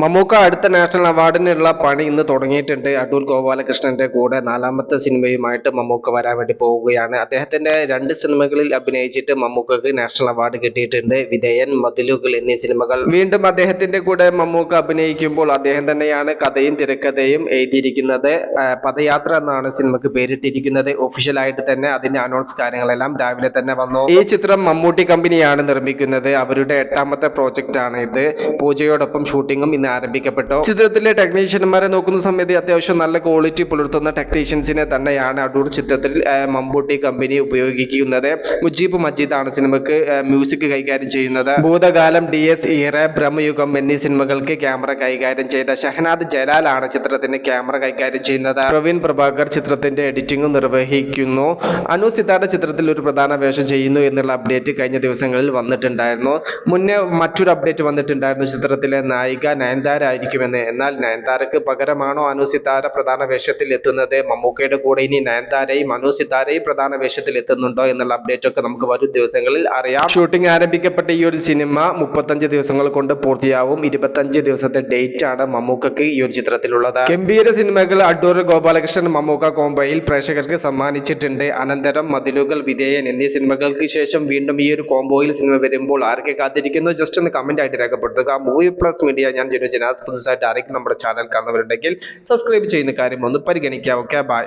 മമ്മൂക്ക അടുത്ത നാഷണൽ അവാർഡിനുള്ള പണി ഇന്ന് തുടങ്ങിയിട്ടുണ്ട്. അടൂർ ഗോപാലകൃഷ്ണന്റെ കൂടെ നാലാമത്തെ സിനിമയുമായിട്ട് മമ്മൂക്ക വരാൻ വേണ്ടി പോവുകയാണ്. അദ്ദേഹത്തിന്റെ രണ്ട് സിനിമകളിൽ അഭിനയിച്ചിട്ട് മമ്മൂക്കക്ക് നാഷണൽ അവാർഡ് കിട്ടിയിട്ടുണ്ട്. വിധേയൻ മതിലുകൾ എന്നീ സിനിമകൾ. വീണ്ടും അദ്ദേഹത്തിന്റെ കൂടെ മമ്മൂക്ക അഭിനയിക്കുമ്പോൾ അദ്ദേഹം തന്നെയാണ് കഥയും തിരക്കഥയും എഴുതിയിരിക്കുന്നത്. പദയാത്ര എന്നാണ് സിനിമക്ക് പേരിട്ടിരിക്കുന്നത്. ഒഫീഷ്യലായിട്ട് തന്നെ അതിന്റെ അനൗൺസ് കാര്യങ്ങളെല്ലാം രാവിലെ തന്നെ വന്നു. ഈ ചിത്രം മമ്മൂട്ടി കമ്പനിയാണ് നിർമ്മിക്കുന്നത്. അവരുടെ എട്ടാമത്തെ പ്രോജക്റ്റ് ആണ് ഇത്. പൂജയോടൊപ്പം ഷൂട്ടിങ്ങും ഇന്ന് ആരംഭിക്കപ്പെട്ടു. ചിത്രത്തിലെ ടെക്നീഷ്യന്മാരെ നോക്കുന്ന സമയത്ത് അത്യാവശ്യം നല്ല ക്വാളിറ്റി പുലർത്തുന്ന ടെക്നീഷ്യൻസിനെ തന്നെയാണ് അടൂർ ചിത്രത്തിൽ മമ്മൂട്ടി കമ്പനി ഉപയോഗിക്കുന്നത്. മുജീബ് മജീദ് ആണ് സിനിമക്ക് മ്യൂസിക് കൈകാര്യം ചെയ്യുന്നത്. ഭൂതകാലം ഡി എസ് ഈറ ബ്രഹ്മയുഗം എന്നീ സിനിമകൾക്ക് ക്യാമറ കൈകാര്യം ചെയ്ത ഷഹനാദ് ജലാലാണ് ചിത്രത്തിന് ക്യാമറ കൈകാര്യം ചെയ്യുന്നത്. പ്രവീൺ പ്രഭാകർ ചിത്രത്തിന്റെ എഡിറ്റിംഗും നിർവഹിക്കുന്നു. അനു സിദ്ധാർത്ഥ ചിത്രത്തിൽ ഒരു പ്രധാന വേഷം ചെയ്യുന്നു എന്നുള്ള അപ്ഡേറ്റ് കഴിഞ്ഞ ദിവസങ്ങളിൽ വന്നിട്ടുണ്ടായിരുന്നു. മുന്നേ മറ്റൊരു അപ്ഡേറ്റ് വന്നിട്ടുണ്ടായിരുന്നു ചിത്രത്തിലെ നായിക നയൻതാര ആയിരിക്കുമെന്ന് എന്നാൽ നയൻതാരക്ക് പകരമാണോ അനു സിത്താര പ്രധാന വേഷത്തിൽ എത്തുന്നത്? മമ്മൂക്കയുടെ കൂടെ ഇനി നയൻതാരയും അനു സിത്താരയും പ്രധാന വേഷത്തിൽ എത്തുന്നുണ്ടോ എന്നുള്ള അപ്ഡേറ്റ് ഒക്കെ നമുക്ക് വരും ദിവസങ്ങളിൽ അറിയാം. ഷൂട്ടിംഗ് ആരംഭിക്കപ്പെട്ട ഈ ഒരു സിനിമ മുപ്പത്തഞ്ച് ദിവസങ്ങൾ കൊണ്ട് പൂർത്തിയാവും. ഇരുപത്തഞ്ച് ദിവസത്തെ ഡേറ്റ് ആണ് മമ്മൂക്കക്ക് ഈ ഒരു ചിത്രത്തിലുള്ളത്. ഗംഭീര സിനിമകൾ അടൂർ ഗോപാലകൃഷ്ണൻ മമ്മൂക്ക കോംബോയിൽ പ്രേക്ഷകർക്ക് സമ്മാനിച്ചിട്ടുണ്ട്. അനന്തരം മതിലുകൾ വിധേയൻ എന്നീ സിനിമകൾക്ക് ശേഷം വീണ്ടും ഈ ഒരു കോംബോയിൽ സിനിമ വരുമ്പോൾ ആരൊക്കെ കാത്തിരിക്കുന്നു? ജസ്റ്റ് ഒന്ന് കമന്റ് ആയിട്ട് രേഖപ്പെടുത്തുക. മൂവി പ്ലസ് മീഡിയ ഞാൻ ജനു ജനാസ് പുതുസായിട്ട് ആരെങ്കിലും നമ്മുടെ ചാനൽ കാണുന്നവരുണ്ടെങ്കിൽ സബ്സ്ക്രൈബ് ചെയ്യുന്ന കാര്യം ഒന്ന് പരിഗണിക്കുക. Okay bye